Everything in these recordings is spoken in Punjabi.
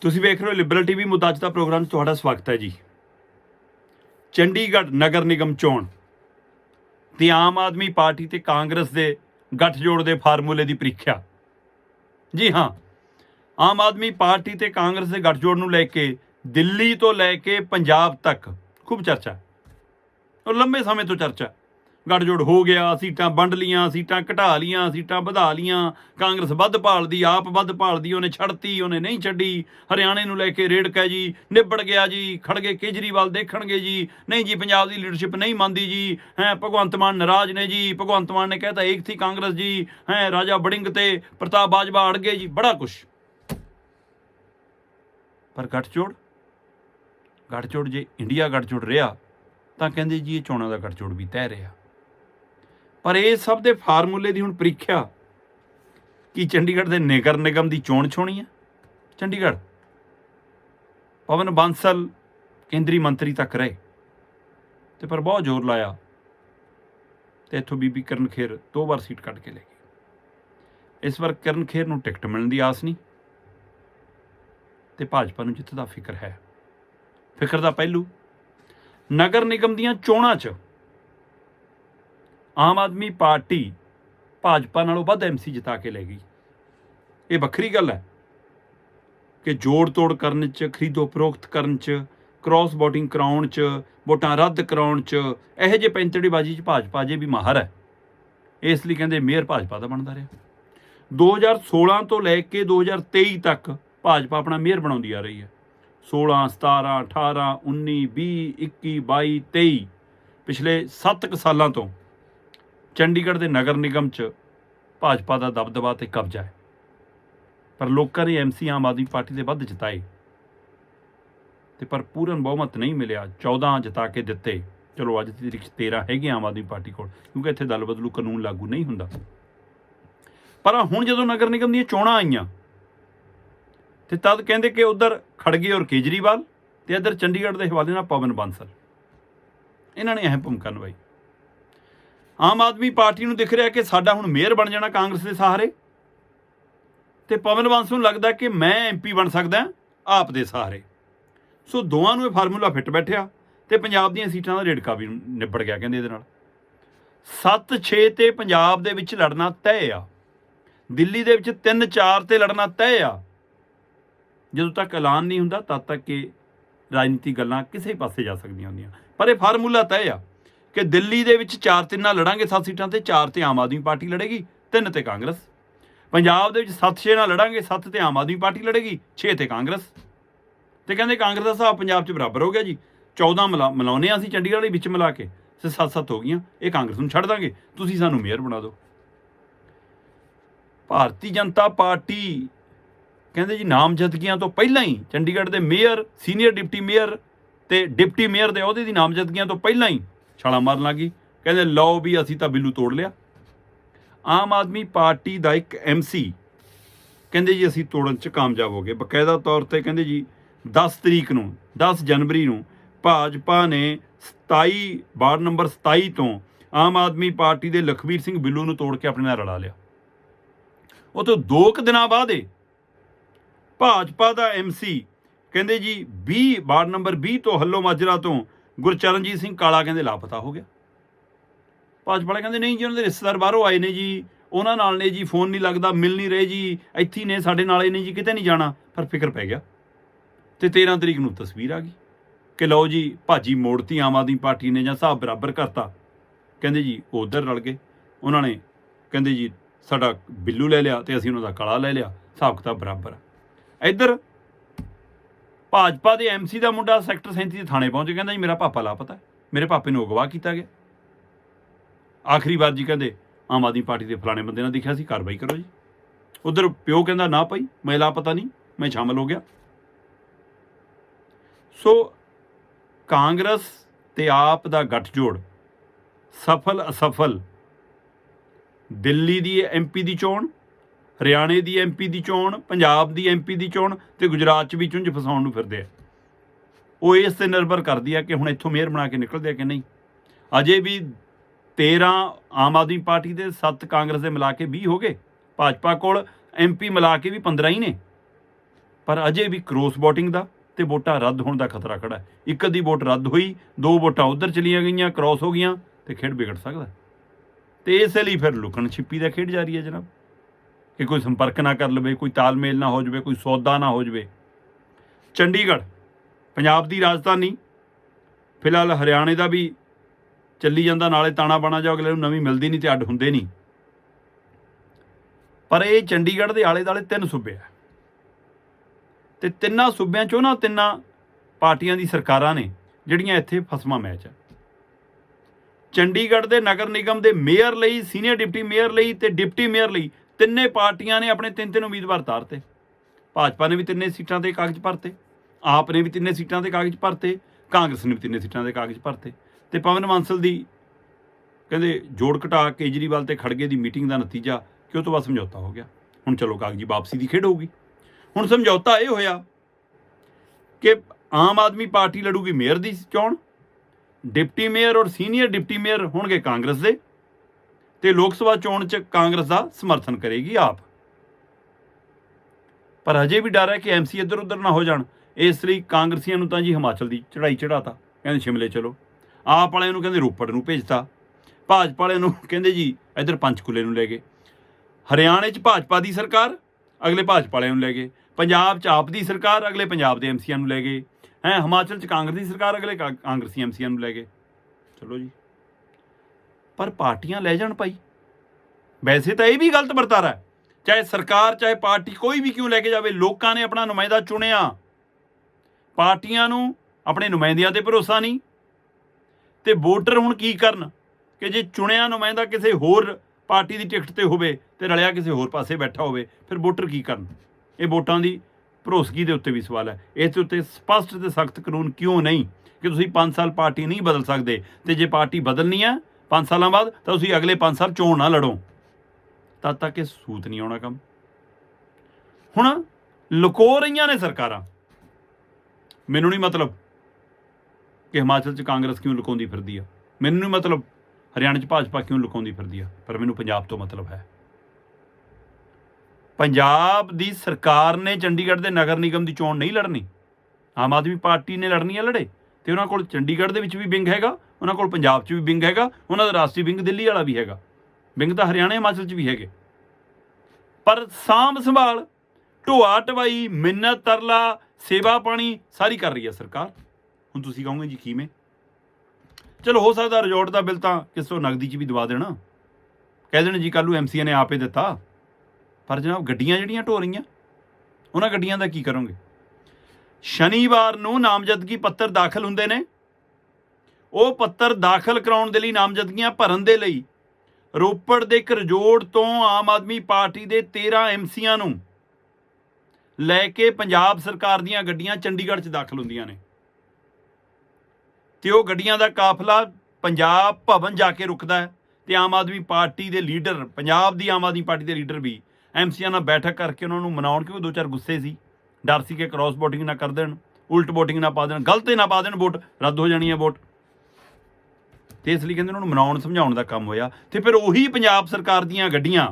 ਤੁਸੀਂ ਵੇਖ ਰਹੇ ਹੋ ਲਿਬਰਲ ਟੀਵੀ ਮੁੱਦਾ ਅੱਜ ਦਾ ਪ੍ਰੋਗਰਾਮ 'ਚ ਤੁਹਾਡਾ ਸਵਾਗਤ ਹੈ ਜੀ। ਚੰਡੀਗੜ੍ਹ ਨਗਰ ਨਿਗਮ ਚੋਣ। ਤੇ ਆਮ ਆਦਮੀ ਪਾਰਟੀ ਤੇ ਕਾਂਗਰਸ ਦੇ ਗੱਠਜੋੜ ਦੇ ਫਾਰਮੂਲੇ ਦੀ ਪ੍ਰੀਖਿਆ। ਜੀ ਹਾਂ, ਆਮ ਆਦਮੀ ਪਾਰਟੀ ਤੇ ਕਾਂਗਰਸ ਦੇ ਗੱਠਜੋੜ ਨੂੰ ਲੈ ਕੇ, ਦਿੱਲੀ ਤੋਂ ਲੈ ਕੇ ਪੰਜਾਬ ਤੱਕ, ਖੂਬ ਚਰਚਾ। ਔਰ ਲੰਬੇ ਸਮੇਂ ਤੋਂ ਚਰਚਾ। ਗੱਠਜੋੜ ਹੋ ਗਿਆ, ਸੀਟਾਂ ਵੰਡ ਲੀਆਂ, ਸੀਟਾਂ ਘਟਾ ਲੀਆਂ, ਸੀਟਾਂ ਵਧਾ ਲੀਆਂ। ਕਾਂਗਰਸ ਵੱਧ ਭਾਲਦੀ ਆਪ ਵੱਧ ਭਾਲਦੀ ਉਹਨੇ ਛੱਡਤੀ, ਉਹਨੇ ਨਹੀਂ ਛੱਡੀ। ਹਰਿਆਣੇ ਨੂੰ ਲੈ ਕੇ ਰੇੜਕ ਹੈ ਜੀ, ਨਿਬੜ ਗਿਆ ਜੀ ਖੜਗੇ ਕੇਜਰੀਵਾਲ ਦੇਖਣਗੇ ਜੀ। ਨਹੀਂ ਜੀ, ਪੰਜਾਬ ਦੀ ਲੀਡਰਸ਼ਿਪ ਨਹੀਂ ਮੰਨਦੀ ਜੀ। ਹੈ, ਭਗਵੰਤ ਮਾਨ ਨਾਰਾਜ਼ ਨੇ ਜੀ। ਭਗਵੰਤ ਮਾਨ ਨੇ ਕਹਿਤਾ ਏਕ ਥੀ ਕਾਂਗਰਸ ਜੀ। ਹੈ, ਰਾਜਾ ਬੜਿੰਗ ਤੇ ਪ੍ਰਤਾਪ ਬਾਜਵਾ ਅੜ ਗਏ ਜੀ, ਬੜਾ ਕੁਛ। ਪਰ ਗੱਠਜੋੜ? ਗੱਠਜੋੜ ਜੇ ਇੰਡੀਆ ਗੱਠਜੋੜ ਰਿਹਾ, ਤਾਂ ਕਹਿੰਦੇ ਜੀ ਇਹ ਚੋਣਾਂ ਦਾ ਗੱਠਜੋੜ ਵੀ ਤੈਅ ਰਿਹਾ। ਪਰ ਇਹ ਸਭ ਦੇ ਫਾਰਮੂਲੇ ਦੀ ਹੁਣ ਪ੍ਰੀਖਿਆ ਕੀ ਚੰਡੀਗੜ੍ਹ ਦੇ ਨਗਰ ਨਿਗਮ ਦੀ ਚੋਣ ਛੋਣੀ ਹੈ? ਚੰਡੀਗੜ੍ਹ। ਪਵਨ ਬਾਂਸਲ ਕੇਂਦਰੀ ਮੰਤਰੀ ਤੱਕ ਰਹੇ ਤੇ ਪਰ ਬਹੁਤ ਜ਼ੋਰ ਲਾਇਆ ਤੇ ਇੱਥੋਂ ਬੀਬੀ ਕਰਨ ਖੇਰ ਦੋ ਵਾਰ ਸੀਟ ਕੱਢ ਕੇ ਲੈ ਗਈ ਇਸ ਵਾਰ ਕਰਨ ਖੇਰ ਨੂੰ ਟਿਕਟ ਮਿਲਣ ਦੀ ਆਸ ਨਹੀਂ ਤੇ ਭਾਜਪਾ ਨੂੰ ਜਿੱਤ ਦਾ ਫਿਕਰ ਹੈ। ਫਿਕਰ ਦਾ ਪਹਿਲੂ ਨਗਰ ਨਿਗਮ ਦੀਆਂ ਚੋਣਾਂ 'ਚ ਆਮ ਆਦਮੀ ਪਾਰਟੀ ਭਾਜਪਾ ਨਾਲੋਂ ਵੱਧ ਐਮਸੀ ਜਿਤਾ ਕੇ ਲੈ ਗਈ। ਇਹ ਵੱਖਰੀ ਗੱਲ ਹੈ ਕਿ ਜੋੜ ਤੋੜ ਕਰਨ 'ਚ, ਖਰੀਦੋ ਫਰੋਖਤ ਕਰਨ 'ਚ ਕ੍ਰਾਸ ਵੋਟਿੰਗ ਕਰਾਉਣ 'ਚ, ਵੋਟਾਂ ਰੱਦ ਕਰਾਉਣ 'ਚ, ਇਹੋ ਜਿਹੇ ਪੈਂਤੜੀਬਾਜ਼ੀ 'ਚ ਭਾਜਪਾ ਜੇ ਵੀ ਮਾਹਰ ਹੈ। ਇਸ ਲਈ ਕਹਿੰਦੇ ਮੇਅਰ ਭਾਜਪਾ ਦਾ ਬਣਦਾ ਰਿਹਾ। 2016 ਤੋਂ ਲੈ ਕੇ 2023 ਤੱਕ ਭਾਜਪਾ ਆਪਣਾ ਮੇਅਰ ਬਣਾਉਂਦੀ ਆ ਰਹੀ ਹੈ। 16 17 18 19 20 21 22 23 ਪਿਛਲੇ 7 ਕੁ ਸਾਲਾਂ ਤੋਂ ਚੰਡੀਗੜ੍ਹ ਦੇ ਨਗਰ ਨਿਗਮ 'ਚ ਭਾਜਪਾ ਦਾ ਦਬਦਬਾ ਤੇ ਕਬਜ਼ਾ ਹੈ। ਪਰ ਲੋਕਾਂ ਨੇ ਐਮਸੀ ਆਮ ਆਦਮੀ ਪਾਰਟੀ ਦੇ ਵੱਧ ਜਿਤਾਏ। ਤੇ ਪਰ ਪੂਰਨ ਬਹੁਮਤ ਨਹੀਂ ਮਿਲਿਆ। 14 ਜਿਤਾ ਕੇ ਦਿੱਤੇ। ਚਲੋ ਅੱਜ ਦੀ ਤਰੀਕ 'ਚ 13 ਹੈਗੇ ਆਮ ਆਦਮੀ ਪਾਰਟੀ ਕੋਲ, ਕਿਉਂਕਿ ਇੱਥੇ ਦਲ ਬਦਲੂ ਕਾਨੂੰਨ ਲਾਗੂ ਨਹੀਂ ਹੁੰਦਾ। ਪਰ ਹੁਣ ਜਦੋਂ ਨਗਰ ਨਿਗਮ ਦੀਆਂ ਚੋਣਾਂ ਆਈਆਂ, ਤੇ ਤਦ ਕਹਿੰਦੇ ਕਿ ਉਧਰ ਖੜਗੇ ਔਰ ਕੇਜਰੀਵਾਲ ਤੇ ਇੱਧਰ ਚੰਡੀਗੜ੍ਹ ਦੇ ਹਵਾਲੇ ਨਾਲ ਪਵਨ ਬਾਂਸਲ। ਇਹਨਾਂ ਨੇ ਅਹਿਮ ਭੂਮਿਕਾ ਨਿਭਾਈ। ਆਮ ਆਦਮੀ ਪਾਰਟੀ ਨੂੰ ਦਿਖ ਰਿਹਾ ਕਿ ਸਾਡਾ ਹੁਣ ਮੇਅਰ ਬਣ ਜਾਣਾ ਕਾਂਗਰਸ ਦੇ ਸਹਾਰੇ? ਤੇ ਪਵਨ ਬਾਂਸਲ ਨੂੰ ਲੱਗਦਾ ਕਿ ਮੈਂ ਐਮਪੀ ਬਣ ਸਕਦਾ, ਆਪ ਦੇ ਸਹਾਰੇ। ਸੋ ਦੋਵਾਂ ਨੂੰ ਇਹ ਫਾਰਮੂਲਾ ਫਿੱਟ ਬੈਠਿਆ ਤੇ ਪੰਜਾਬ ਦੀਆਂ ਸੀਟਾਂ ਦਾ ਰੇੜਕਾ ਵੀ ਨਿਬੜ ਗਿਆ ਕਹਿੰਦੇ ਇਹਦੇ ਨਾਲ। 7-6 ਤੇ ਪੰਜਾਬ ਦੇ ਵਿੱਚ ਲੜਨਾ ਤੈਅ ਆ। ਦਿੱਲੀ ਦੇ ਵਿੱਚ 3-4 ਤੇ ਲੜਨਾ ਤੈਅ ਆ। ਜਦੋਂ ਤੱਕ ਐਲਾਨ ਨਹੀਂ ਹੁੰਦਾ, ਤਦ ਤੱਕ ਇਹ ਰਾਜਨੀਤੀ ਗੱਲਾਂ ਕਿਸੇ ਪਾਸੇ ਜਾ ਸਕਦੀਆਂ ਹੁੰਦੀਆਂ। ਪਰ ਇਹ ਫਾਰਮੂਲਾ ਤੈਅ ਆ। ਕਿ ਦਿੱਲੀ ਦੇ ਵਿੱਚ ਚਾਰ ਤਿੰਨ ਨਾਲ ਲੜਾਂਗੇ 7 ਸੀਟਾਂ ਤੇ ਚਾਰ ਤੇ ਆਮ ਆਦਮੀ ਪਾਰਟੀ ਲੜੇਗੀ, ਤਿੰਨ ਤੇ ਕਾਂਗਰਸ। ਪੰਜਾਬ ਦੇ ਵਿੱਚ 7-6 ਨਾਲ ਲੜਾਂਗੇ 7 ਤੇ ਆਮ ਆਦਮੀ ਪਾਰਟੀ ਲੜੇਗੀ 6 ਤੇ ਕਾਂਗਰਸ। ਤੇ ਕਹਿੰਦੇ ਕਾਂਗਰਸ ਦਾ ਹਿਸਾਬ ਪੰਜਾਬ 'ਚ ਬਰਾਬਰ ਹੋ ਗਿਆ ਜੀ। 14 ਮਿਲਾ ਮਿਲਾਉਨੇ ਆ ਅਸੀਂ ਚੰਡੀਗੜ੍ਹ ਦੇ ਵਿੱਚ ਮਿਲਾ ਕੇ, ਤੇ 7-7 ਹੋ ਗਈਆਂ, ਇਹ ਕਾਂਗਰਸ ਨੂੰ ਛੱਡ ਦਾਂਗੇ। ਤੁਸੀਂ ਸਾਨੂੰ ਮੇਅਰ ਬਣਾ ਦਿਓ। ਭਾਰਤੀ ਜਨਤਾ ਪਾਰਟੀ, ਕਹਿੰਦੇ ਜੀ ਨਾਮਜ਼ਦਗੀਆਂ ਤੋਂ ਪਹਿਲਾਂ ਹੀ ਚੰਡੀਗੜ੍ਹ ਦੇ ਮੇਅਰ, ਸੀਨੀਅਰ ਡਿਪਟੀ ਮੇਅਰ ਤੇ ਡਿਪਟੀ ਮੇਅਰ ਦੇ ਅਹੁਦੇ ਦੀ ਨਾਮਜ਼ਦਗੀਆਂ ਤੋਂ ਪਹਿਲਾਂ ਹੀ ਛਾਲਾਂ ਮਾਰਨ ਲੱਗੀ ਕਹਿੰਦੇ, ਲਓ ਵੀ ਅਸੀਂ ਤਾਂ ਬਿੱਲੂ ਤੋੜ ਲਿਆ। ਆਮ ਆਦਮੀ ਪਾਰਟੀ ਦਾ ਇੱਕ ਐਮਸੀ ਕਹਿੰਦੇ ਜੀ, ਅਸੀਂ ਤੋੜਨ 'ਚ ਕਾਮਯਾਬ ਹੋ ਗਏ। ਬਕਾਇਦਾ ਤੌਰ ਤੇ ਕਹਿੰਦੇ ਜੀ 10 ਤਰੀਕ ਨੂੰ 10 ਜਨਵਰੀ ਨੂੰ ਭਾਜਪਾ ਨੇ 27 ਵਾਰਡ ਨੰਬਰ 27 ਤੋਂ ਆਮ ਆਦਮੀ ਪਾਰਟੀ ਦੇ ਲਖਵੀਰ ਸਿੰਘ ਬਿੱਲੂ ਨੂੰ ਤੋੜ ਕੇ ਆਪਣੇ ਨਾਲ ਰਲਾ ਲਿਆ। ਉਹ ਤੋਂ ਦੋ ਕੁ ਦਿਨਾਂ ਬਾਅਦ ਇਹ ਭਾਜਪਾ ਦਾ ਐਮਸੀ ਕਹਿੰਦੇ ਜੀ 20 ਵਾਰਡ ਨੰਬਰ 20 ਤੋਂ ਹੱਲੋ ਮਾਜਰਾ ਤੋਂ ਗੁਰਚਰਨਜੀਤ ਸਿੰਘ ਕਾਲਾ ਕਹਿੰਦੇ ਲਾਪਤਾ ਹੋ ਗਿਆ। ਭਾਜਪਾ ਵਾਲੇ ਕਹਿੰਦੇ, ਨਹੀਂ ਜੀ, ਉਹਨਾਂ ਦੇ ਰਿਸ਼ਤੇਦਾਰ ਬਾਹਰੋਂ ਆਏ ਨੇ ਜੀ, ਉਹਨਾਂ ਨਾਲ ਨੇ ਜੀ, ਫੋਨ ਨਹੀਂ ਲੱਗਦਾ, ਮਿਲ ਨਹੀਂ ਰਹੇ ਜੀ, ਇੱਥੇ ਨੇ, ਸਾਡੇ ਨਾਲ ਹੀ ਨੇ ਜੀ, ਕਿਤੇ ਨਹੀਂ ਜਾਣਾ, ਪਰ ਫਿਕਰ ਪੈ ਗਿਆ। ਤੇ 13 ਤਰੀਕ ਨੂੰ ਤਸਵੀਰ ਆ ਗਈ ਕਿ ਲਓ ਜੀ, ਭਾਜੀ ਮੋੜਤੀ ਆਮ ਆਦਮੀ ਪਾਰਟੀ ਨੇ ਜਾਂ ਹਿਸਾਬ ਬਰਾਬਰ ਕਰਤਾ। ਕਹਿੰਦੇ ਜੀ, ਉਹ ਉਧਰ ਰਲ ਗਏ। ਉਹਨਾਂ ਨੇ ਕਹਿੰਦੇ ਜੀ, ਸਾਡਾ ਬਿੱਲੂ ਲੈ ਲਿਆ ਤੇ ਅਸੀਂ ਉਹਨਾਂ ਦਾ ਕਾਲਾ ਲੈ ਲਿਆ, ਹਿਸਾਬ ਕਿਤਾਬ ਬਰਾਬਰ ਆ। ਇੱਧਰ ਭਾਜਪਾ ਦੇ ਐਮਸੀ ਦਾ ਮੁੰਡਾ ਸੈਕਟਰ 37 ਦੇ ਥਾਣੇ ਪਹੁੰਚ ਕਹਿੰਦਾ ਜੀ, ਮੇਰਾ ਪਾਪਾ ਲਾਪਤਾ ਹੈ। ਮੇਰੇ ਪਾਪੇ ਨੂੰ ਅਗਵਾ ਕੀਤਾ ਗਿਆ। ਆਖਰੀ ਵਾਰ ਜੀ ਕਹਿੰਦੇ, ਆਮ ਆਦਮੀ ਪਾਰਟੀ ਦੇ ਫਲਾਣੇ ਬੰਦੇ ਨਾਲ ਦਿਖਿਆ ਸੀ, ਕਾਰਵਾਈ ਕਰੋ ਜੀ। ਉਧਰ ਪਿਓ ਕਹਿੰਦਾ, ਨਾ ਭਾਈ, ਮੈਂ ਲਾਪਤਾ ਨਹੀਂ, ਮੈਂ ਸ਼ਾਮਲ ਹੋ ਗਿਆ। ਸੋ ਕਾਂਗਰਸ ਤੇ ਆਪ ਦਾ ਗੱਠਜੋੜ ਸਫਲ ਅਸਫਲ ਦਿੱਲੀ ਦੀ ਐਮਪੀ ਦੀ ਚੋਣ ਹਰਿਆਣੇ ਦੀ ਐਮਪੀ ਦੀ ਚੋਣ, ਪੰਜਾਬ ਦੀ ਐਮਪੀ ਦੀ ਚੋਣ ਤੇ ਗੁਜਰਾਤ 'ਚ ਵੀ ਚੁੰਝ ਫਸਾਉਣ ਨੂੰ ਫਿਰਦੇ ਆ। ਉਹ ਇਸ ਤੇ ਨਿਰਭਰ ਕਰਦੀ ਆ ਕਿ ਹੁਣ ਇੱਥੋਂ ਮੇਅਰ ਬਣਾ ਕੇ ਨਿਕਲਦੇ ਆ ਕਿ ਨਹੀਂ। ਅਜੇ ਵੀ 13 ਆਮ ਆਦਮੀ ਪਾਰਟੀ ਦੇ 7 ਕਾਂਗਰਸ ਦੇ ਮਿਲਾ ਕੇ 20 ਹੋ ਗਏ। ਭਾਜਪਾ ਕੋਲ ਐਮਪੀ ਮਿਲਾ ਕੇ ਵੀ 15 ਹੀ ਨੇ। ਪਰ ਅਜੇ ਵੀ ਕ੍ਰੋਸ VOTING ਦਾ ਤੇ ਵੋਟਾਂ ਰੱਦ ਹੋਣ ਦਾ ਖਤਰਾ ਖੜਾ ਹੈ। ਇੱਕ ਅੱਧੀ ਵੋਟ ਰੱਦ ਹੋਈ, ਦੋ ਵੋਟਾਂ ਉਧਰ ਚਲੀਆਂ ਗਈਆਂ ਕ੍ਰੋਸ ਹੋ ਗਈਆਂ ਤੇ ਖੇਡ ਵਿਗੜ ਸਕਦਾ ਹੈ। ਤੇ ਇਸੇ ਲਈ ਫਿਰ ਲੁਕਣ ਛਿੱਪੀ ਦਾ ਖੇਡ ਜਾਰੀ ਹੈ ਜਨਾਬ। ਕਿ ਕੋਈ ਸੰਪਰਕ ਨਾ ਕਰ ਲਵੇ, ਕੋਈ ਤਾਲਮੇਲ ਨਾ ਹੋ ਜਾਵੇ, ਕੋਈ ਸੌਦਾ ਨਾ ਹੋ ਜਾਵੇ। ਚੰਡੀਗੜ੍ਹ, ਪੰਜਾਬ ਦੀ ਰਾਜਧਾਨੀ, ਫਿਲਹਾਲ ਹਰਿਆਣੇ ਦਾ ਵੀ ਚੱਲੀ ਜਾਂਦਾ, ਨਾਲੇ ਤਾਣਾ ਬਾਣਾ ਜੋ ਅਗਲੇ ਨੂੰ ਨਵੀਂ ਮਿਲਦੀ ਨਹੀਂ ਤੇ ਅੱਡ ਹੁੰਦੇ ਨਹੀਂ। ਪਰ ਇਹ ਚੰਡੀਗੜ੍ਹ ਦੇ ਆਲੇ ਦਾਲੇ ਤਿੰਨ ਸੂਬੇ ਆ। ਤੇ ਤਿੰਨਾਂ ਸੂਬਿਆਂ ਚੋਂ ਨਾ ਤਿੰਨਾਂ ਪਾਰਟੀਆਂ ਦੀ ਸਰਕਾਰਾਂ ਨੇ, ਜਿਹੜੀਆਂ ਇੱਥੇ ਫਸਮਾ ਮੈਚ ਆ। ਚੰਡੀਗੜ੍ਹ ਦੇ ਨਗਰ ਨਿਗਮ ਦੇ ਮੇਅਰ ਲਈ, ਸੀਨੀਅਰ ਡਿਪਟੀ ਮੇਅਰ ਲਈ ਤੇ ਡਿਪਟੀ ਮੇਅਰ ਲਈ ਤਿੰਨੇ ਪਾਰਟੀਆਂ ਨੇ ਆਪਣੇ ਤਿੰਨ ਤਿੰਨ ਉਮੀਦਵਾਰ ਤਾਰਤੇ। ਭਾਜਪਾ ਨੇ ਵੀ ਤਿੰਨੇ ਸੀਟਾਂ ਤੇ ਕਾਗਜ਼ ਭਰਤੇ, ਆਪ ਨੇ ਵੀ ਤਿੰਨੇ ਸੀਟਾਂ ਤੇ ਕਾਗਜ਼ ਭਰਤੇ, ਕਾਂਗਰਸ ਨੇ ਵੀ ਤਿੰਨੇ ਸੀਟਾਂ ਤੇ ਕਾਗਜ਼ ਭਰਤੇ। ਤੇ ਪਵਨ ਮਾਨਸਲ ਦੀ ਕਹਿੰਦੇ ਜੋੜ ਘਟਾ ਕੇਜਰੀਵਾਲ ਤੇ ਖੜਗੇ ਦੀ ਮੀਟਿੰਗ ਦਾ ਨਤੀਜਾ ਕਿ ਉਹ ਤੋਂ ਬਾਅਦ ਸਮਝੌਤਾ ਹੋ ਗਿਆ? ਹੁਣ ਚਲੋ ਕਾਗਜ਼ੀ ਵਾਪਸੀ ਦੀ ਖੇਡ ਹੋਊਗੀ। ਹੁਣ ਸਮਝੌਤਾ ਇਹ ਹੋਇਆ ਕਿ ਆਮ ਆਦਮੀ ਪਾਰਟੀ ਲੜੂਗੀ ਮੇਅਰ ਦੀ ਚੋਣ, ਡਿਪਟੀ ਮੇਅਰ ਔਰ ਸੀਨੀਅਰ ਡਿਪਟੀ ਮੇਅਰ ਹੋਣਗੇ ਕਾਂਗਰਸ ਦੇ। ਤੇ ਲੋਕ ਸਭਾ ਚੋਣ 'ਚ ਕਾਂਗਰਸ ਦਾ ਸਮਰਥਨ ਕਰੇਗੀ ਆਪ। ਪਰ ਅਜੇ ਵੀ ਡਰ ਹੈ ਕਿ ਐਮਸੀ ਇੱਧਰ ਉੱਧਰ ਨਾ ਹੋ ਜਾਣ। ਇਸ ਲਈ ਕਾਂਗਰਸੀਆਂ ਨੂੰ ਤਾਂ ਜੀ ਹਿਮਾਚਲ ਦੀ ਚੜਾਈ ਚੜਾਤਾ ਕਹਿੰਦੇ ਸ਼ਿਮਲੇ ਚਲੋ। ਆਪ ਵਾਲਿਆਂ ਨੂੰ ਕਹਿੰਦੇ ਰੋਪੜ ਨੂੰ ਭੇਜਤਾ। ਭਾਜਪਾ ਵਾਲਿਆਂ ਨੂੰ ਕਹਿੰਦੇ ਜੀ ਇੱਧਰ ਪੰਚਕੂਲੇ ਨੂੰ ਲੈ ਗਏ। ਹਰਿਆਣੇ 'ਚ ਭਾਜਪਾ ਦੀ ਸਰਕਾਰ, ਅਗਲੇ ਭਾਜਪਾ ਵਾਲਿਆਂ ਨੂੰ ਲੈ ਗਏ। ਪੰਜਾਬ 'ਚ ਆਪ ਦੀ ਸਰਕਾਰ, ਅਗਲੇ ਪੰਜਾਬ ਦੇ ਐਮਸੀਆਂ ਨੂੰ ਲੈ ਗਏ। ਹੈ, ਹਿਮਾਚਲ 'ਚ ਕਾਂਗਰਸ ਦੀ ਸਰਕਾਰ, ਅਗਲੇ ਕਾ- ਕਾਂਗਰਸੀ ਐਮਸੀਆਂ ਨੂੰ ਲੈ ਗਏ। ਚਲੋ ਜੀ। ਪਰ ਪਾਰਟੀਆਂ ਲੈ ਜਾਣ ਭਾਈ। ਵੈਸੇ ਤਾਂ ਇਹ ਵੀ ਗਲਤ ਵਰਤਾਰਾ ਹੈ। ਚਾਹੇ ਸਰਕਾਰ, ਚਾਹੇ ਪਾਰਟੀ, ਕੋਈ ਵੀ ਕਿਉਂ ਲੈ ਕੇ ਜਾਵੇ, ਲੋਕਾਂ ਨੇ ਆਪਣਾ ਨੁਮਾਇੰਦਾ ਚੁਣਿਆ। ਪਾਰਟੀਆਂ ਨੂੰ ਆਪਣੇ ਨੁਮਾਇੰਦਿਆਂ ਤੇ ਭਰੋਸਾ ਨਹੀਂ। ਤੇ ਵੋਟਰ ਹੁਣ ਕੀ ਕਰਨ? ਕਿ ਜੇ ਚੁਣਿਆ ਨੁਮਾਇੰਦਾ ਕਿਸੇ ਹੋਰ ਪਾਰਟੀ ਦੀ ਟਿਕਟ ਤੇ ਹੋਵੇ ਤੇ ਰਲਿਆ ਕਿਸੇ ਹੋਰ ਪਾਸੇ ਬੈਠਾ ਹੋਵੇ, ਫਿਰ ਵੋਟਰ ਕੀ ਕਰਨ? ਇਹ ਵੋਟਾਂ ਦੀ ਭਰੋਸਗੀ ਦੇ ਉੱਤੇ ਵੀ ਸਵਾਲ ਹੈ। ਇਸ ਦੇ ਉੱਤੇ ਸਪਸ਼ਟ ਤੇ ਸਖਤ ਕਾਨੂੰਨ ਕਿਉਂ ਨਹੀਂ? ਕਿ ਤੁਸੀਂ 5 ਸਾਲ ਪਾਰਟੀ ਨਹੀਂ ਬਦਲ ਸਕਦੇ। ਤੇ ਜੇ ਪਾਰਟੀ ਬਦਲਣੀ ਹੈ 5 ਸਾਲਾਂ ਬਾਅਦ ਤਾਂ ਤੁਸੀਂ ਅਗਲੇ 5 ਸਾਲ ਚੋਣ ਨਾ ਲੜੋ। ਤਦ ਤੱਕ ਇਹ ਸੂਤ ਨਹੀਂ ਆਉਣਾ ਕੰਮ। ਹੁਣ ਲੁਕੋ ਰਹੀਆਂ ਨੇ ਸਰਕਾਰਾਂ। ਮੈਨੂੰ ਨਹੀਂ ਮਤਲਬ ਕਿ ਹਿਮਾਚਲ 'ਚ ਕਾਂਗਰਸ ਕਿਉਂ ਲੁਕਾਉਂਦੀ ਫਿਰਦੀ ਆ। ਮੈਨੂੰ ਨਹੀਂ ਮਤਲਬ ਹਰਿਆਣਾ 'ਚ ਭਾਜਪਾ ਕਿਉਂ ਲੁਕਾਉਂਦੀ ਫਿਰਦੀ ਆ। ਪਰ ਮੈਨੂੰ ਪੰਜਾਬ ਤੋਂ ਮਤਲਬ ਹੈ। ਪੰਜਾਬ ਦੀ ਸਰਕਾਰ ਨੇ ਚੰਡੀਗੜ੍ਹ ਦੇ ਨਗਰ ਨਿਗਮ ਦੀ ਚੋਣ ਨਹੀਂ ਲੜਨੀ। ਆਮ ਆਦਮੀ ਪਾਰਟੀ ਨੇ ਲੜਨੀ ਆ ਲੜੇ। ਤੇ ਉਹਨਾਂ ਕੋਲ ਚੰਡੀਗੜ੍ਹ ਦੇ ਵਿੱਚ ਵੀ ਵਿੰਗ ਹੈਗਾ, ਉਹਨਾਂ ਕੋਲ ਪੰਜਾਬ 'ਚ ਵੀ ਵਿੰਗ ਹੈਗਾ, ਉਹਨਾਂ ਦਾ ਰਾਸ਼ਟਰੀ ਵਿੰਗ ਦਿੱਲੀ ਵਾਲਾ ਵੀ ਹੈਗਾ। ਵਿੰਗ ਤਾਂ ਹਰਿਆਣਾ, ਹਿਮਾਚਲ 'ਚ ਵੀ ਹੈਗੇ। ਪਰ ਸਾਂਭ ਸੰਭਾਲ, ਢੋਆ ਟਵਾਈ ਮਿੰਨਤ, ਤਰਲਾ, ਸੇਵਾ, ਪਾਣੀ, ਸਾਰੀ ਕਰ ਰਹੀ ਹੈ ਸਰਕਾਰ। ਹੁਣ ਤੁਸੀਂ ਕਹੋਗੇ ਜੀ ਕਿਵੇਂ ਚਲੋ, ਹੋ ਸਕਦਾ ਰਿਜ਼ੋਰਟ ਦਾ ਬਿੱਲ ਤਾਂ ਕਿਸੇ ਤੋਂ ਨਗਦੀ 'ਚ ਵੀ ਦਵਾ ਦੇਣਾ। ਕਹਿ ਦੇਣ ਜੀ ਕੱਲੂ ਐਮਸੀਏ ਨੇ ਆਪੇ ਦਿੱਤਾ। ਪਰ ਜਨਾਬ, ਗੱਡੀਆਂ ਜਿਹੜੀਆਂ ਢੋ ਰਹੀਆਂ, ਉਹਨਾਂ ਗੱਡੀਆਂ ਦਾ ਕੀ ਕਰੋਗੇ? ਸ਼ਨੀਵਾਰ ਨੂੰ ਨਾਮਜ਼ਦਗੀ ਪੱਤਰ ਦਾਖਲ ਹੁੰਦੇ ਨੇ। ਉਹ ਪੱਤਰ ਦਾਖਲ ਕਰਾਉਣ ਦੇ ਲਈ ਨਾਮਜ਼ਦਗੀਆਂ ਭਰਨ ਦੇ ਲਈ ਰੋਪੜ ਦੇ ਇੱਕ ਰਜੋੜ ਤੋਂ ਆਮ ਆਦਮੀ ਪਾਰਟੀ ਦੇ 13 ਐਮਸੀਆਂ ਨੂੰ ਲੈ ਕੇ ਪੰਜਾਬ ਸਰਕਾਰ ਦੀਆਂ ਗੱਡੀਆਂ ਚੰਡੀਗੜ੍ਹ 'ਚ ਦਾਖਲ ਹੁੰਦੀਆਂ ਨੇ। ਤੇ ਉਹ ਗੱਡੀਆਂ ਦਾ ਕਾਫਲਾ ਪੰਜਾਬ ਭਵਨ ਜਾ ਕੇ ਰੁਕਦਾ ਹੈ ਤੇ ਆਮ ਆਦਮੀ ਪਾਰਟੀ ਦੇ ਲੀਡਰ, ਪੰਜਾਬ ਦੀ ਆਮ ਆਦਮੀ ਪਾਰਟੀ ਦੇ ਲੀਡਰ ਵੀ ਐਮਸੀਆਂ ਨਾਲ ਬੈਠਕ ਕਰਕੇ ਉਹਨਾਂ ਨੂੰ ਮਨਾਉਣ ਕਿਉਂਕਿ ਦੋ ਚਾਰ ਗੁੱਸੇ ਸੀ। ਡਰ ਸੀ ਕਿ ਕ੍ਰਾਸ VOTING ਨਾ ਕਰ ਦੇਣ, ਉਲਟ VOTING ਨਾ ਪਾ ਦੇਣ, ਗਲਤ ਨਾ ਪਾ ਦੇਣ ਵੋਟ, ਰੱਦ ਹੋ ਜਾਣੀ ਹੈ ਵੋਟ। ਤੇ ਇਸ ਲਈ ਕਹਿੰਦੇ ਉਹਨਾਂ ਨੂੰ ਮਨਾਉਣ, ਸਮਝਾਉਣ ਦਾ ਕੰਮ ਹੋਇਆ। ਤੇ ਫਿਰ ਉਹੀ ਪੰਜਾਬ ਸਰਕਾਰ ਦੀਆਂ ਗੱਡੀਆਂ,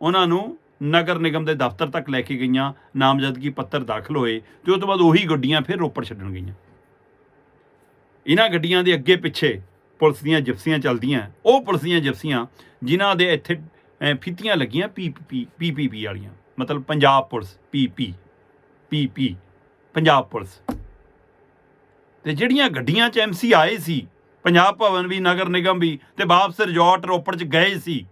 ਉਹਨਾਂ ਨੂੰ ਨਗਰ ਨਿਗਮ ਦੇ ਦਫ਼ਤਰ ਤੱਕ ਲੈ ਕੇ ਗਈਆਂ, ਨਾਮਜ਼ਦਗੀ ਪੱਤਰ ਦਾਖਲ ਹੋਏ, ਤੇ ਉਸ ਤੋਂ ਬਾਅਦ ਉਹੀ ਗੱਡੀਆਂ ਫਿਰ ਰੋਪੜ ਛੱਡਣ ਗਈਆਂ। ਇਹਨਾਂ ਗੱਡੀਆਂ ਦੇ ਅੱਗੇ ਪਿੱਛੇ ਪੁਲਿਸ ਦੀਆਂ ਜਿਪਸੀਆਂ ਚੱਲਦੀਆਂ, ਉਹ ਪੁਲਿਸ ਦੀਆਂ ਜਿਪਸੀਆਂ, ਜਿਨ੍ਹਾਂ ਦੇ ਇੱਥੇ ਫੀਤੀਆਂ ਲੱਗੀਆਂ P P P P P ਵਾਲੀਆਂ, ਮਤਲਬ Punjab police P P P P Punjab police. ਤੇ ਜਿਹੜੀਆਂ ਗੱਡੀਆਂ 'ਚ ਐਮਸੀ ਆਏ ਸੀ, ਪੰਜਾਬ ਭਵਨ ਵੀ, ਨਗਰ ਨਿਗਮ ਵੀ, ਤੇ ਵਾਪਸ ਰਿਜ਼ੋਰਟ ਰੋਪੜ 'ਚ ਗਏ ਸੀ,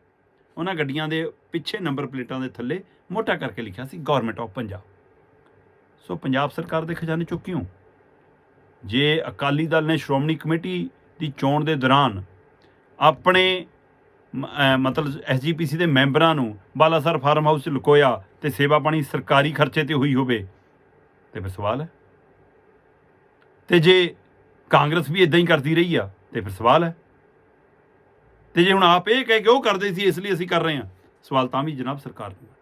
ਉਹਨਾਂ ਗੱਡੀਆਂ ਦੇ ਪਿੱਛੇ ਨੰਬਰ ਪਲੇਟਾਂ ਦੇ ਥੱਲੇ ਮੋਟਾ ਕਰਕੇ ਲਿਖਿਆ ਸੀ government of Punjab so Punjab ਸਰਕਾਰ ਦੇ ਖਜ਼ਾਨੇ ਚੋਂ ਕਿਉਂ? ਜੇ ਅਕਾਲੀ ਦਲ ਨੇ ਸ਼੍ਰੋਮਣੀ ਕਮੇਟੀ ਦੀ ਚੋਣ ਦੇ ਦੌਰਾਨ ਆਪਣੇ, ਮ- ਅਹ, ਮਤਲਬ ਐਸਜੀਪੀਸੀ ਦੇ ਮੈਂਬਰਾਂ ਨੂੰ ਬਾਲਾਸਰ ਫਾਰਮ ਹਾਊਸ 'ਚ ਲੁਕੋਇਆ ਤੇ ਸੇਵਾ ਪਾਣੀ ਸਰਕਾਰੀ ਖਰਚੇ ਤੇ ਹੋਈ ਹੋਵੇ ਤੇ ਫਿਰ ਸਵਾਲ ਹੈ। ਤੇ ਜੇ ਕਾਂਗਰਸ ਵੀ ਇਦਾਂ ਹੀ ਕਰਦੀ ਰਹੀ ਆ, ਤੇ ਫਿਰ ਸਵਾਲ ਹੈ। ਤੇ ਜੇ ਹੁਣ ਆਪ ਇਹ ਕਹਿ ਕੇ ਉਹ ਕਰਦੇ ਸੀ, ਇਸ ਲਈ ਅਸੀਂ ਕਰ ਰਹੇ ਹਾਂ, ਸਵਾਲ ਤਾਂ ਵੀ ਜਨਾਬ ਸਰਕਾਰ ਨੂੰ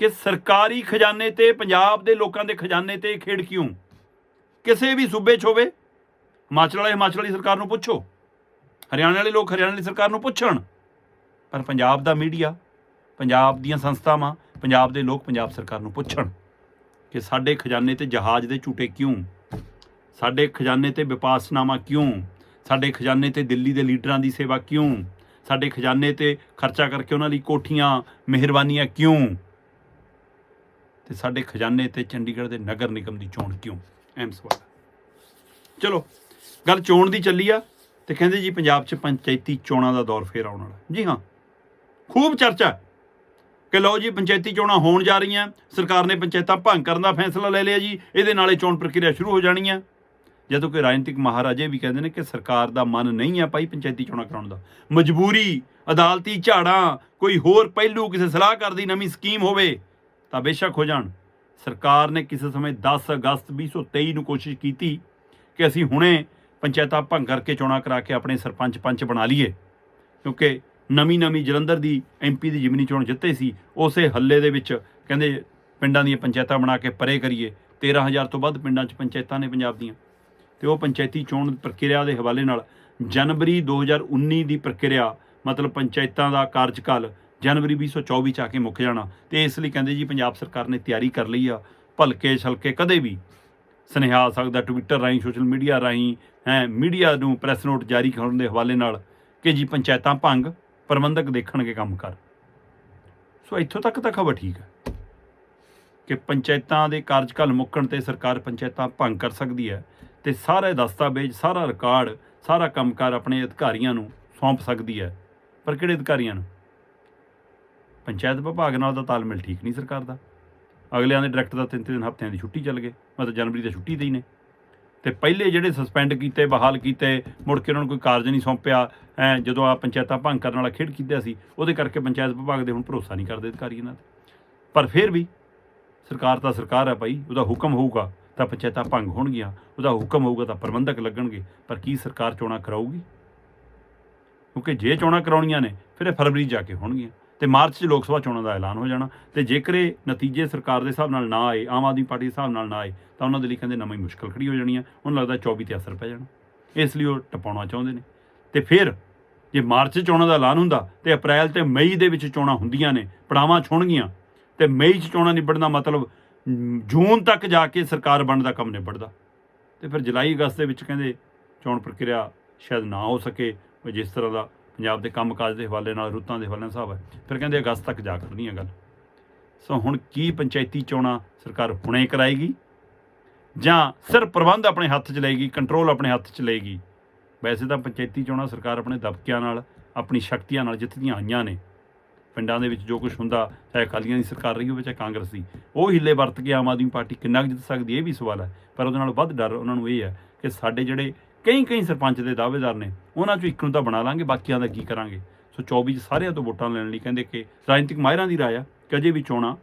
ਕਿ ਸਰਕਾਰੀ ਖਜ਼ਾਨੇ ਤੇ, ਪੰਜਾਬ ਦੇ ਲੋਕਾਂ ਦੇ ਖਜ਼ਾਨੇ ਤੇ ਇਹ ਖੇਡ ਕਿਉਂ? ਕਿਸੇ ਵੀ ਸੂਬੇ 'ਚ ਹੋਵੇ, ਹਿਮਾਚਲ ਵਾਲੇ ਹਿਮਾਚਲ ਵਾਲੀ ਸਰਕਾਰ ਨੂੰ ਪੁੱਛੋ, ਹਰਿਆਣਾ ਵਾਲੇ ਲੋਕ ਹਰਿਆਣਾ ਵਾਲੀ ਸਰਕਾਰ ਨੂੰ ਪੁੱਛਣ, ਪਰ ਪੰਜਾਬ ਦਾ ਮੀਡੀਆ, ਪੰਜਾਬ ਦੀਆਂ ਸੰਸਥਾਵਾਂ, ਪੰਜਾਬ ਦੇ ਲੋਕ ਪੰਜਾਬ ਸਰਕਾਰ ਨੂੰ ਪੁੱਛਣ। ਕਿ ਸਾਡੇ ਖਜ਼ਾਨੇ ਤੇ ਜਹਾਜ਼ ਦੇ ਝੂਟੇ ਕਿਉਂ? ਸਾਡੇ ਖਜ਼ਾਨੇ ਤੇ ਵਿਪਾਸਨਾਮਾ ਕਿਉਂ? ਸਾਡੇ ਖਜ਼ਾਨੇ ਤੇ ਦਿੱਲੀ ਦੇ ਲੀਡਰਾਂ ਦੀ ਸੇਵਾ ਕਿਉਂ? ਸਾਡੇ ਖਜ਼ਾਨੇ ਤੇ ਖਰਚਾ ਕਰਕੇ ਉਹਨਾਂ ਲਈ ਕੋਠੀਆਂ, ਮਿਹਰਬਾਨੀਆਂ ਕਿਉਂ? ਤੇ ਸਾਡੇ ਖਜ਼ਾਨੇ ਤੇ ਚੰਡੀਗੜ੍ਹ ਦੇ ਨਗਰ ਨਿਗਮ ਦੀ ਚੋਣ ਕਿਉਂ? ਐਮ ਸਵਾਲ। ਚਲੋ, ਗੱਲ ਚੋਣ ਦੀ ਚੱਲੀ ਆ ਤੇ ਕਹਿੰਦੇ ਜੀ ਪੰਜਾਬ 'ਚ ਪੰਚਾਇਤੀ ਚੋਣਾਂ ਦਾ ਦੌਰ ਫੇਰ ਆਉਣ ਵਾਲਾ। ਜੀ ਹਾਂ, ਖੂਬ ਚਰਚਾ। ਕਿ ਲਓ ਜੀ, ਪੰਚਾਇਤੀ ਚੋਣਾਂ ਹੋਣ ਜਾ ਰਹੀਆਂ, ਸਰਕਾਰ ਨੇ ਪੰਚਾਇਤਾਂ ਭੰਗ ਕਰਨ ਦਾ ਫੈਸਲਾ ਲੈ ਲਿਆ ਜੀ, ਇਹਦੇ ਨਾਲੇ ਚੋਣ ਪ੍ਰਕਿਰਿਆ ਸ਼ੁਰੂ ਹੋ ਜਾਣੀ ਹੈ ਜਦੋਂ ਕਿ ਰਾਜਨੀਤਿਕ ਮਹਾਰਾਜੇ ਵੀ ਕਹਿੰਦੇ ਨੇ ਕਿ ਸਰਕਾਰ ਦਾ ਮਨ ਨਹੀਂ ਆ ਭਾਈ ਪੰਚਾਇਤੀ ਚੋਣਾਂ ਕਰਾਉਣ ਦਾ। ਮਜਬੂਰੀ, ਅਦਾਲਤੀ ਝਾੜਾਂ, ਕੋਈ ਹੋਰ ਪਹਿਲੂ, ਕਿਸੇ ਸਲਾਹਕਾਰ ਦੀ ਨਵੀਂ ਸਕੀਮ ਹੋਵੇ, ਤਾਂ ਬੇਸ਼ੱਕ ਹੋ ਜਾਣ। ਸਰਕਾਰ ਨੇ ਕਿਸੇ ਸਮੇਂ 10 ਅਗਸਤ 2023 ਨੂੰ ਕੋਸ਼ਿਸ਼ ਕੀਤੀ ਕਿ ਅਸੀਂ ਹੁਣੇ ਪੰਚਾਇਤਾਂ ਭੰਗ ਕਰਕੇ ਚੋਣਾਂ ਕਰਾ ਕੇ ਆਪਣੇ ਸਰਪੰਚ ਪੰਚ ਬਣਾ ਲਈਏ, ਕਿਉਂਕਿ ਨਵੀਂ ਨਵੀਂ ਜਲੰਧਰ ਦੀ ਐਮਪੀ ਦੀ ਜਿਮਨੀ ਚੋਣ ਜਿੱਤੇ ਸੀ, ਉਸੇ ਹੱਲੇ ਦੇ ਵਿੱਚ ਕਹਿੰਦੇ ਪਿੰਡਾਂ ਦੀਆਂ ਪੰਚਾਇਤਾਂ ਬਣਾ ਕੇ ਪਰੇ ਕਰੀਏ। 13000 ਤੋਂ ਵੱਧ ਪਿੰਡਾਂ 'ਚ ਪੰਚਾਇਤਾਂ ਨੇ ਪੰਜਾਬ ਦੀਆਂ। ਤੇ ਉਹ ਪੰਚਾਇਤੀ ਚੋਣ ਪ੍ਰਕਿਰਿਆ ਦੇ ਹਵਾਲੇ ਨਾਲ ਜਨਵਰੀ 2019 ਦੀ ਪ੍ਰਕਿਰਿਆ, ਮਤਲਬ ਪੰਚਾਇਤਾਂ ਦਾ ਕਾਰਜਕਾਲ ਜਨਵਰੀ 2024 ਚ ਆ ਕੇ ਮੁੱਕ ਜਾਣਾ। ਤੇ ਇਸ ਲਈ ਕਹਿੰਦੇ ਜੀ ਪੰਜਾਬ ਸਰਕਾਰ ਨੇ ਤਿਆਰੀ ਕਰ ਲਈ ਆ, ਭਲਕੇ ਛਲਕੇ ਕਦੇ ਵੀ ਸੁਨੇਹਾ ਆ ਸਕਦਾ ਟਵਿੱਟਰ ਰਾਹੀਂ ਸੋਸ਼ਲ ਮੀਡੀਆ ਰਾਹੀਂ, ਹੈ ਮੀਡੀਆ ਨੂੰ ਪ੍ਰੈਸ ਨੋਟ ਜਾਰੀ ਕਰਨ ਦੇ ਹਵਾਲੇ ਨਾਲ ਕਿ ਜੀ ਪੰਚਾਇਤਾਂ ਭੰਗ ਪ੍ਰਬੰਧਕ ਦੇਖਣਗੇ ਕੰਮ ਕਰ। ਸੋ ਇੱਥੋਂ ਤੱਕ ਤਾਂ ਖਬਰ ਠੀਕ ਹੈ ਕਿ ਪੰਚਾਇਤਾਂ ਦੇ ਕਾਰਜਕਾਲ ਮੁੱਕਣ ਤੇ ਸਰਕਾਰ ਪੰਚਾਇਤਾਂ ਭੰਗ ਕਰ ਸਕਦੀ ਹੈ ਤੇ ਸਾਰੇ ਦਸਤਾਵੇਜ਼, ਸਾਰਾ ਰਿਕਾਰਡ, ਸਾਰਾ ਕੰਮਕਾਰ ਆਪਣੇ ਅਧਿਕਾਰੀਆਂ ਨੂੰ ਸੌਂਪ ਸਕਦੀ ਹੈ। ਪਰ ਕਿਹੜੇ ਅਧਿਕਾਰੀਆਂ ਨੂੰ? ਪੰਚਾਇਤ ਵਿਭਾਗ ਨਾਲ ਦਾ ਤਾਲਮੇਲ ਠੀਕ ਨਹੀਂ ਸਰਕਾਰ ਦਾ। ਅਗਲਿਆਂ ਦੇ ਡਾਇਰੈਕਟਰ ਦਾ ਤਿੰਨ ਤਿੰਨ ਹਫ਼ਤਿਆਂ ਦੀ ਛੁੱਟੀ ਚੱਲ ਗਏ। ਮਤਲਬ ਜਨਵਰੀ ਦੀ ਛੁੱਟੀ ਦੇ ਹੀ ਨੇ। ਤੇ ਪਹਿਲੇ ਜਿਹੜੇ ਸਸਪੈਂਡ ਕੀਤੇ, ਬਹਾਲ ਕੀਤੇ, ਮੁੜ ਕੇ ਉਹਨਾਂ ਨੂੰ ਕੋਈ ਕਾਰਜ ਨਹੀਂ ਸੌਂਪਿਆ, ਐ ਜਦੋਂ ਆ ਪੰਚਾਇਤਾਂ ਭੰਗ ਕਰਨ ਵਾਲਾ ਖੇਡ ਕੀਤਾ ਸੀ, ਉਹਦੇ ਕਰਕੇ ਪੰਚਾਇਤ ਵਿਭਾਗ ਦੇ ਹੁਣ ਭਰੋਸਾ ਨਹੀਂ ਕਰਦੇ ਅਧਿਕਾਰੀ ਇਹਨਾਂ ਤੇ। ਪਰ ਫਿਰ ਵੀ ਸਰਕਾਰ ਤਾਂ ਸਰਕਾਰ ਹੈ ਭਾਈ, ਉਹਦਾ ਹੁਕਮ ਹੋਊਗਾ, ਤਾਂ ਪੰਚਾਇਤਾਂ ਭੰਗ ਹੋਣਗੀਆਂ, ਉਹਦਾ ਹੁਕਮ ਹੋਊਗਾ ਤਾਂ ਪ੍ਰਬੰਧਕ ਲੱਗਣਗੇ, ਪਰ ਕੀ ਸਰਕਾਰ ਚੋਣਾਂ ਕਰਾਊਗੀ? ਕਿਉਂਕਿ ਜੇ ਚੋਣਾਂ ਕਰਾਉਣੀਆਂ ਨੇ, ਫਿਰ ਇਹ ਫਰਵਰੀ 'ਚ ਜਾ ਕੇ ਹੋਣਗੀਆਂ। ਤੇ ਮਾਰਚ 'ਚ ਲੋਕ ਸਭਾ ਚੋਣਾਂ ਦਾ ਐਲਾਨ ਹੋ ਜਾਣਾ ਤੇ ਜੇਕਰ ਇਹ ਨਤੀਜੇ ਸਰਕਾਰ ਦੇ ਹਿਸਾਬ ਨਾਲ ਨਾ ਆਏ, ਆਮ ਆਦਮੀ ਪਾਰਟੀ ਦੇ ਹਿਸਾਬ ਨਾਲ ਨਾ ਆਏ, ਤਾਂ ਉਹਨਾਂ ਦੇ ਲਈ ਕਹਿੰਦੇ ਨਵੀਂ ਮੁਸ਼ਕਲ ਖੜੀ ਹੋ ਜਾਣੀ ਆ। ਉਹਨਾਂ ਲੱਗਦਾ 24 ਤੇ ਅਸਰ ਪੈ ਜਾਣਾ। ਇਸ ਲਈ ਉਹ ਟਪਾਉਣਾ ਚਾਹੁੰਦੇ ਨੇ। ਤੇ ਫਿਰ ਜੇ ਮਾਰਚ 'ਚ ਚੋਣਾਂ ਦਾ ਐਲਾਨ ਹੁੰਦਾ ਤੇ ਅਪ੍ਰੈਲ ਤੇ ਮਈ ਦੇ ਵਿੱਚ ਚੋਣਾਂ ਹੁੰਦੀਆਂ ਨੇ, ਪੜਾਵਾਂ ਛੁਣਗੀਆਂ, ਤੇ ਮਈ 'ਚ ਚੋਣਾਂ ਨਿਬੜਨ ਦਾ ਮਤਲਬ ਜੂਨ ਤੱਕ ਜਾ ਕੇ ਸਰਕਾਰ ਬਣਨ ਦਾ ਕੰਮ ਨਿਬੜਦਾ। ਤੇ ਫਿਰ ਜੁਲਾਈ ਅਗਸਤ ਦੇ ਵਿੱਚ ਕਹਿੰਦੇ ਚੋਣ ਪ੍ਰਕਿਰਿਆ ਸ਼ਾਇਦ ਨਾ ਹੋ ਸਕੇ, ਜਿਸ ਤਰ੍ਹਾਂ ਦਾ ਪੰਜਾਬ ਦੇ ਕੰਮਕਾਜ ਦੇ ਹਵਾਲੇ ਨਾਲ, ਰੁੱਤਾਂ ਦੇ ਹਵਾਲੇ ਨਾਲ ਹਿਸਾਬ ਹੈ। ਫਿਰ ਕਹਿੰਦੇ ਅਗਸਤ ਤੱਕ ਜਾ ਕਰਨੀ ਹੈ ਗੱਲ। ਸੋ ਹੁਣ ਕੀ ਪੰਚਾਇਤੀ ਚੋਣਾਂ ਸਰਕਾਰ ਹੁਣੇ ਕਰਾਏਗੀ? ਜਾਂ ਸਿਰ ਪ੍ਰਬੰਧ ਆਪਣੇ ਹੱਥ 'ਚ ਲਏਗੀ ਕੰਟਰੋਲ ਆਪਣੇ ਹੱਥ 'ਚ ਲਏਗੀ? ਵੈਸੇ ਤਾਂ ਪੰਚਾਇਤੀ ਚੋਣਾਂ ਸਰਕਾਰ ਆਪਣੇ ਦਬਕਿਆਂ ਨਾਲ, ਆਪਣੀ ਸ਼ਕਤੀਆਂ ਨਾਲ ਜਿੱਤਦੀਆਂ ਆਈਆਂ ਨੇ। ਪਿੰਡਾਂ ਦੇ ਵਿੱਚ ਜੋ ਕੁਝ ਹੁੰਦਾ, ਚਾਹੇ ਅਕਾਲੀਆਂ ਦੀ ਸਰਕਾਰ ਰਹੀ ਹੋਵੇ, ਚਾਹੇ ਕਾਂਗਰਸ ਦੀ, ਉਹ ਹਿੱਲੇ ਵਰਤ ਕੇ ਆਮ ਆਦਮੀ ਪਾਰਟੀ ਕਿੰਨਾ ਕੁ ਜਿੱਤ ਸਕਦੀ, ਇਹ ਵੀ ਸਵਾਲ ਹੈ। ਪਰ ਉਹਦੇ ਨਾਲ ਵੱਧ ਡਰ ਉਹਨਾਂ ਨੂੰ ਇਹ ਹੈ ਕਿ ਸਾਡੇ ਜਿਹੜੇ ਕਈ ਕਈ ਸਰਪੰਚ ਦੇ ਦਾਅਵੇਦਾਰ ਨੇ। ਉਹਨਾਂ ਚੋਂ ਇੱਕ ਨੂੰ ਤਾਂ ਬਣਾ ਲਾਂਗੇ, ਬਾਕੀਆਂ ਦਾ ਕੀ ਕਰਾਂਗੇ? ਸੋ 24 ਚ ਸਾਰਿਆਂ ਤੋਂ ਵੋਟਾਂ ਲੈਣ ਲਈ ਕਹਿੰਦੇ ਕਿ ਰਾਜਨੀਤਿਕ ਮਾਹਿਰਾਂ ਦੀ ਰਾਏ ਆ ਕਿ ਅਜੇ ਵੀ ਚੋਣਾਂ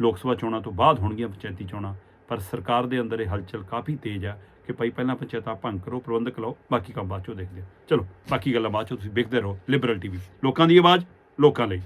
ਲੋਕ ਸਭਾ ਚੋਣਾਂ ਤੋਂ ਬਾਅਦ ਹੋਣਗੀਆਂ ਪੰਚਾਇਤੀ ਚੋਣਾਂ, ਪਰ ਸਰਕਾਰ ਦੇ ਅੰਦਰ ਇਹ ਹਲਚਲ ਕਾਫੀ ਤੇਜ਼ ਆ ਕਿ ਭਾਈ ਪਹਿਲਾਂ ਪੰਚਾਇਤਾਂ ਭੰਗ ਕਰੋ, ਪ੍ਰਬੰਧਕ ਲਓ, ਬਾਕੀ ਕੰਮ ਬਾਅਦ ਚੋਂ ਦੇਖਦੇ ਆ। ਚਲੋ, ਬਾਕੀ ਗੱਲਾਂ ਬਾਅਦ ਚੋਂ ਤੁਸੀਂ ਵੇਖਦੇ ਰਹੋ ਲਿਬਰਲ ਟੀਵੀ ਲੋਕਾਂ ਦੀ ਆਵਾਜ਼, ਲੋਕਾਂ ਲਈ।